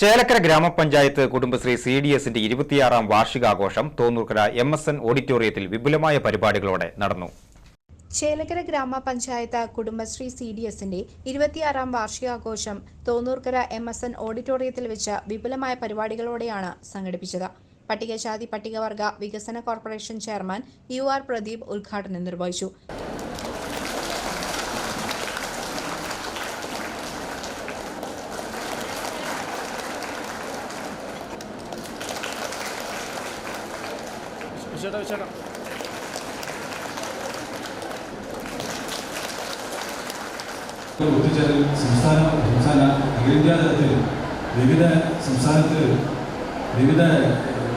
ചേലക്കര ഗ്രാമപഞ്ചായത്ത് Kudumbashree C D എസിന്റെ ഇരുപത്തിയാറാം വാർഷികാഘോഷം തോന്നൂർക്കര എം എസ് എൻ ഓഡിറ്റോറിയത്തിൽ വിപുലമായ പരിപാടികളോടെ നടന്നു. ചേലക്കര ഗ്രാമപഞ്ചായത്ത് കുടുംബശ്രീ സി ഡി എസിന്റെ ഇരുപത്തിയാറാം വാർഷികാഘോഷം തോന്നൂർക്കര എം എസ് എൻ ഓഡിറ്റോറിയത്തിൽ വെച്ച് വിപുലമായ പരിപാടികളോടെയാണ് സംഘടിപ്പിച്ചത്. പട്ടികജാതി പട്ടികവർഗ വികസന corporation chairman U R Pradeep ഉദ്ഘാടനം നിർവഹിച്ചു. വിശേഷം വിശേഷം. ഒത്തുചേരൽ സംസ്ഥാന സംസ്ഥാന അഖിലേന്ത്യാ തലത്തിൽ വിവിധ സംസ്ഥാനത്ത് വിവിധ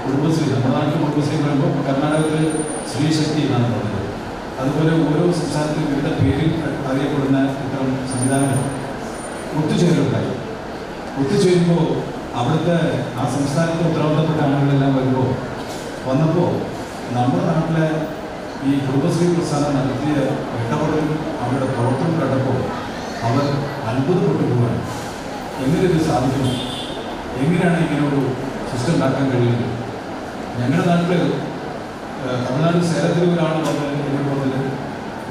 കുടുംബശ്രീ നമ്മുടെ നാട്ടിൽ കുടുംബശ്രീ പറയുമ്പോൾ കർണാടകത്തിൽ സ്ത്രീശക്തി എന്നാണ് പറഞ്ഞത് അതുപോലെ ഓരോ സംസ്ഥാനത്തും വിവിധ പേരിൽ അറിയപ്പെടുന്ന ഇത്തരം സംവിധാനങ്ങൾ ഒത്തുചേരലുണ്ടായി. ഒത്തുചേരുമ്പോൾ അവിടുത്തെ ആ സംസ്ഥാനത്തെ ഉത്തരവാദിത്തപ്പെട്ട ആളുകളെല്ലാം വരുമ്പോൾ വന്നപ്പോൾ നമ്മുടെ നാട്ടിലെ ഈ കുടുംബശ്രീ പ്രസ്ഥാനം നടത്തിയ ഇടപെടലും അവരുടെ പ്രവർത്തനം കണ്ടപ്പോൾ അവർ അത്ഭുതപ്പെട്ടു പോകാൻ എങ്ങനെ ഇത് സാധിക്കും? എങ്ങനെയാണ് ഇങ്ങനെ ഒരു സിസ്റ്റം ഉണ്ടാക്കാൻ കഴിയുന്നത്? ഞങ്ങളുടെ നാട്ടിൽ തമിഴ്നാട് സേലത്തിൽ ഒരാൾ വന്നത്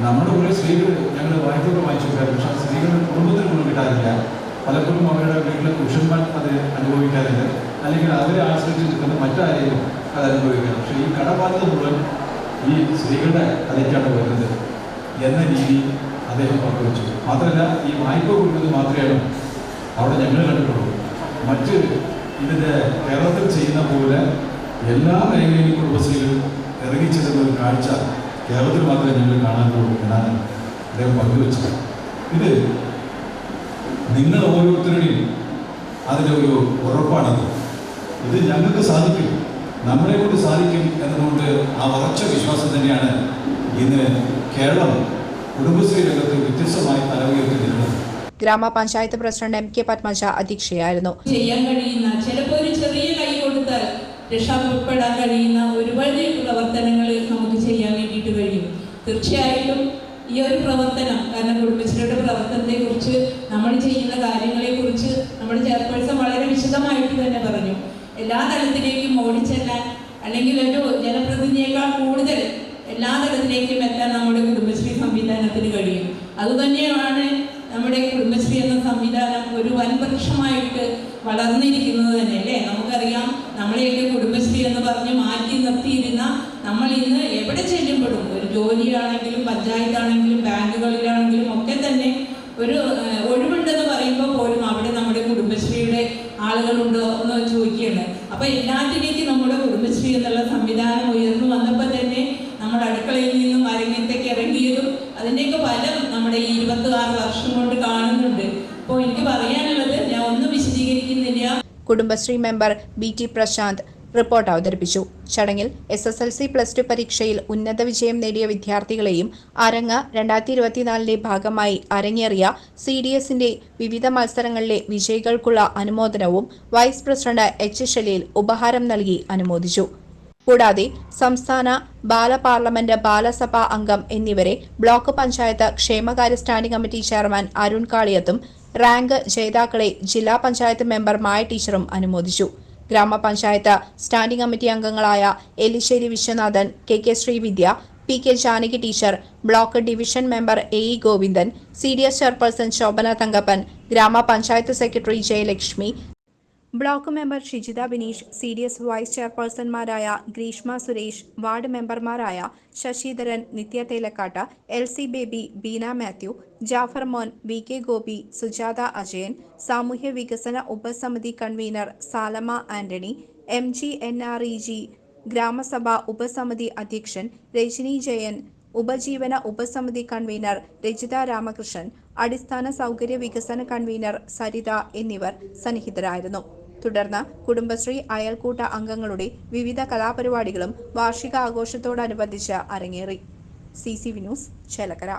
നമ്മുടെ കൂടെ സ്ത്രീകൾ ഞങ്ങൾ വായ്പകൾ വാങ്ങിച്ചു പക്ഷേ സ്ത്രീകളുടെ കുടുംബത്തിന് കൂടെ കിട്ടാറില്ല. പലപ്പോഴും അവരുടെ വീട്ടിലെ പുരുഷന്മാർ സ്ത്രീകളുടെ കഥയ്ക്കാണ് വരുന്നത് എന്ന രീതി അദ്ദേഹം പങ്കുവച്ചു. മാത്രമല്ല ഈ വായ്പ കൊടുക്കുന്നത് മാത്രമേ അവിടെ ഞങ്ങൾ കണ്ടിട്ടുള്ളൂ. മറ്റ് ഇതിന്റെ കേരളത്തിൽ ചെയ്യുന്ന പോലെ എല്ലാ മേഖലയിലും കുടുംബശ്രീകളും ഇറങ്ങിച്ചെല്ലുന്ന ഒരു കാഴ്ച കേരളത്തിൽ മാത്രമേ ഞങ്ങൾ കാണാനുള്ളൂ എന്നാണ് അദ്ദേഹം പങ്കുവച്ചത്. ഇത് നിങ്ങൾ ഓരോരുത്തരുടെയും അതിന്റെ ഒരു ഉറപ്പാണത്. ഇത് ഞങ്ങൾക്ക് സാധിക്കും നമ്മളെ കൊണ്ട് സാധിക്കും എന്നതുകൊണ്ട് ആ ഉറച്ച വിശ്വാസം തന്നെയാണ് ഇന്ന് കേരളം കുടുംബശ്രീ രംഗത്ത് വ്യത്യസ്തമായി തല ഗ്രാമപഞ്ചായത്ത് പ്രസിഡന്റ് എം കെ പത്മജ അധ്യക്ഷയായിരുന്നു. ചെയ്യാൻ കഴിയുന്ന ചിലപ്പോൾ ഒരു ചെറിയ കൈ കൊടുത്താൽ രക്ഷപ്പെടാൻ കഴിയുന്ന ഒരുപാട് പ്രവർത്തനങ്ങൾ നമുക്ക് ചെയ്യാൻ വേണ്ടിയിട്ട് കഴിയും. തീർച്ചയായിട്ടും ഈ ഒരു പ്രവർത്തനം കാരണം കുടുംബശ്രീയുടെ പ്രവർത്തനത്തെ കുറിച്ച് നമ്മൾ ചെയ്യുന്ന കാര്യങ്ങളെ കുറിച്ച് നമ്മുടെ ചെയർപേഴ്സൺ വളരെ വിശദമായിട്ട് തന്നെ പറഞ്ഞു. എല്ലാ തലത്തിലേക്കും ഓടിച്ചെല്ലാൻ അല്ലെങ്കിൽ ഒരു ജനപ്രതിനിധിയേക്കാൾ കൂടുതൽ എല്ലാ തലത്തിലേക്കും എത്താൻ നമ്മുടെ കുടുംബശ്രീ സംവിധാനത്തിന് കഴിയും. അതുതന്നെയാണ് നമ്മുടെ കുടുംബശ്രീ എന്ന സംവിധാനം ഒരു വൻവൃക്ഷമായിട്ട് വളർന്നിരിക്കുന്നത് തന്നെ അല്ലേ? നമുക്കറിയാം നമ്മളെയൊക്കെ കുടുംബശ്രീ എന്ന് പറഞ്ഞ് മാറ്റി നിർത്തിയിരുന്ന നമ്മൾ ഇന്ന് എവിടെ ചെല്ലുമ്പോഴും ഒരു ജോലിയാണെങ്കിലും പഞ്ചായത്താണെങ്കിലും ബാങ്കുകളിലാണെങ്കിലും ഒക്കെ തന്നെ ഒരു ഏഹ്, ഒഴിവുണ്ടെന്ന് പറയുമ്പോൾ പോലും അവിടെ നമ്മുടെ കുടുംബശ്രീയുടെ ആളുകളുണ്ടോ എന്ന് ചോദിക്കുകയാണ് അപ്പൊ എല്ലാത്തിലേക്കും നമ്മുടെ കുടുംബശ്രീ എന്നുള്ള സംവിധാനം ഉയർന്നു വന്നപ്പോൾ തന്നെ നമ്മുടെ അടുക്കളയിൽ നിന്നും അരങ്ങത്തേക്ക് ഇറങ്ങിയതും അതിന്റെയൊക്കെ ഫലം നമ്മുടെ ഈ ഇരുപത്തി ആറ് വർഷം കൊണ്ട് കാണുന്നുണ്ട് അപ്പോൾ എനിക്ക് പറയാനുള്ളത് ഞാൻ ഒന്നും വിശദീകരിക്കുന്നില്ല Kudumbashree member B T Prashanth report അവതരിപ്പിച്ചു. ചടങ്ങിൽ S S L C plus two പരീക്ഷയിൽ ഉന്നത വിജയം നേടിയ വിദ്യാർത്ഥികളെയും അരങ്ങ് രണ്ടായിരത്തി ഇരുപത്തിനാലിന്റെ ഭാഗമായി അരങ്ങേറിയ സി ഡി എസിന്റെ വിവിധ മത്സരങ്ങളിലെ വിജയികൾക്കുള്ള അനുമോദനവും വൈസ് പ്രസിഡന്റ് എച്ച് ഷലീൽ ഉപഹാരം നൽകി അനുമോദിച്ചു. കൂടാതെ സംസ്ഥാന ബാല പാർലമെന്റ് ബാലസഭാ അംഗം എന്നിവരെ ബ്ലോക്ക് പഞ്ചായത്ത് ക്ഷേമകാര്യ സ്റ്റാൻഡിംഗ് കമ്മിറ്റി ചെയർമാൻ അരുൺ കാളിയത്തും റാങ്ക് ജേതാക്കളെ ജില്ലാ പഞ്ചായത്ത് മെമ്പർ മായ ടീച്ചറും അനുമോദിച്ചു. ഗ്രാമപഞ്ചായത്ത് സ്റ്റാൻഡിംഗ് കമ്മിറ്റി അംഗങ്ങളായ Elissery Viswanathan K K Sreevidya P K Janaki teacher block division member A E Govindan C D S chairperson Shobhana Thankappan ഗ്രാമപഞ്ചായത്ത് secretary Jayalakshmi block member Shijitha Bineesh C D S vice ചെയർപേഴ്സൺമാരായ Greeshma Suresh ward മെമ്പർമാരായ Sasidharan Nithya Thelakkat L C Baby Beena Mathew Jafar Mon V K Gopi Sujatha Ajayan സാമൂഹ്യ വികസന ഉപസമിതി convener Salama Antony M G N R E G ഗ്രാമസഭ ഉപസമിതി അധ്യക്ഷൻ രജനി ജയൻ ഉപജീവന ഉപസമിതി convener Rajitha Ramakrishnan അടിസ്ഥാന സൗകര്യ വികസന കൺവീനർ സരിത എന്നിവർ സന്നിഹിതരായിരുന്നു. തുടർന്ന് കുടുംബശ്രീ അയൽക്കൂട്ട അംഗങ്ങളുടെ വിവിധ കലാപരിപാടികളും വാർഷികാഘോഷത്തോടനുബന്ധിച്ച് അരങ്ങേറി. C C V news Chelakkara.